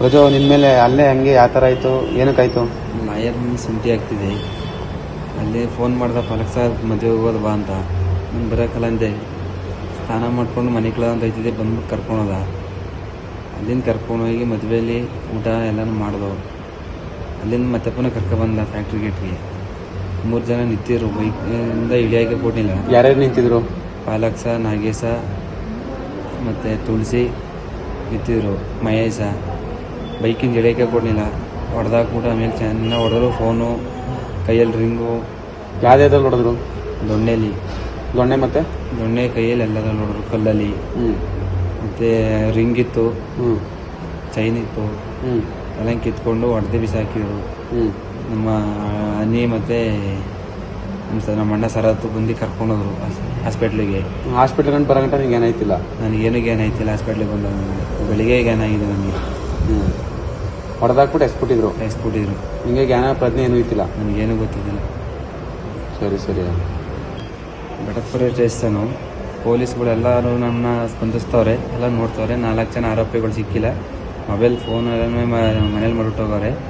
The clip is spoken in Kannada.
ಪ್ರಜೋ ನಿಮ್ಮ ಮೇಲೆ ಅಲ್ಲೇ ಹಂಗೆ ಯಾವ ಥರ ಆಯಿತು? ಏನಕ್ಕಾಯ್ತು ಲಾಯರ್ ಸುಂಟಿ ಆಗ್ತಿದೆ. ಅಲ್ಲಿ ಫೋನ್ ಮಾಡ್ದ ಫಲಕ್ ಸರ್ ಮದುವೆ ಹೋಗೋದು ಬಾ ಅಂತ. ನಾನು ಬರೋಕಲ್ಲ ಅಂದೆ. ಸ್ನಾನ ಮಾಡ್ಕೊಂಡು ಮನೆ ಕಳೆದ ಅಂತ ಐತಿದೆ ಬಂದ್ಬಿಟ್ಟು ಕರ್ಕೊಂಡೋದ ಅಲ್ಲಿಂದ ಕರ್ಕೊಂಡೋಗಿ ಮದುವೆಯಲ್ಲಿ ಊಟ ಎಲ್ಲನೂ ಮಾಡ್ದು ಅಲ್ಲಿಂದ ಮತ್ತೆ ಪುನಃ ಕರ್ಕೊಬಂದ ಫ್ಯಾಕ್ಟ್ರಿ ಗೇಟ್ಗೆ ಮೂರು ಜನ ನಿಂತಿದ್ರು ಬೈಕಿಂದ ಇಳಿಯೋಕೆ ಕೊಟ್ಟಿಲ್ಲ ಯಾರ್ಯಾರು ನಿಂತಿದ್ರು? ಪಾಲಕ್ಸ ನಾಗೇಶ ಮತ್ತು ತುಳಸಿ ನಿಂತಿದ್ರು ಮಹೇಶ. ಬೈಕಿಂದ ಇಳಿಯೋಕೆ ಕೊಡಲಿಲ್ಲ. ಹೊಡೆದಾಕ್ಬಿಟ್ಟು ಆಮೇಲೆ ಚೆನ್ನಾಗಿ ಹೊಡೆದ್ರು ಫೋನು ಕೈಯಲ್ಲಿ ರಿಂಗು. ಯಾವ್ದಾದ್ರಲ್ಲಿ ಹೊಡೆದ್ರು? ದೊಣ್ಣೆಲಿ. ದೊಣ್ಣೆ ಮತ್ತೆ? ದೊಣ್ಣೆ ಕೈಯಲ್ಲಿ ಎಲ್ಲದಲ್ಲಿ ಹೊಡೆದ್ರು ಕಲ್ಲಲ್ಲಿ. ಹ್ಞೂ ಮತ್ತು ರಿಂಗ್ ಇತ್ತು. ಹ್ಞೂ ಚೈನ್ ಇತ್ತು. ಹ್ಞೂ ಎಲ್ಲ ಕಿತ್ಕೊಂಡು ಹೊಡೆದು ಬಿಸಾಕಿದ್ರು ಹ್ಞೂ ನಮ್ಮ ಅನಿ ಮತ್ತು ನಮ್ಮ ಅಣ್ಣ ಅಣ್ಣ ಸರತ್ತು ಬಂದು ಕರ್ಕೊಂಡೋದ್ರು ಹಾಸ್ಪಿಟ್ಲಿಗೆ. ಹಾಸ್ಪಿಟ್ಲ್ ಗಂಟು ಬರೋ ಗಂಟ ನನಗೆ ಏನಾಯ್ತಿಲ್ಲ? ನನಗೇನು ಏನಾಯ್ತಿಲ್ಲ ಹಾಸ್ಪಿಟ್ಲಿಗೆ ಬಂದ. ಬೆಳಿಗ್ಗೆ ಏನಾಗಿದೆ ನನಗೆ. ಹ್ಞೂ ಹೊಡೆದಾಕ್ಬಿಟ್ಟು ಎಸ್ಬಿಟ್ಟಿದ್ರು. ಎಸ್ಬಿಟ್ಟಿದ್ರು. ನಿಮಗೆ ಜ್ಞಾನ ಪ್ರಜ್ಞೆ ಏನೂ ಇತ್ತಿಲ್ಲ ನನಗೇನು ಗೊತ್ತಿದ್ದಿಲ್ಲ ಸರಿ ಸರಿ. ಬೆಟಪುರ ಪೊಲೀಸ್ಗಳು ಎಲ್ಲರೂ ನನ್ನ ಸ್ಪಂದಿಸ್ತವ್ರೆ ಎಲ್ಲ ನೋಡ್ತವ್ರೆ. ನಾಲ್ಕು ಜನ ಆರೋಪಿಗಳು ಸಿಕ್ಕಿಲ್ಲ. ಮೊಬೈಲ್ ಫೋನ್ ಎಲ್ಲ ಮನೇಲಿ ಮಾಡಿಬಿಟ್ಟೋಗವ್ರೆ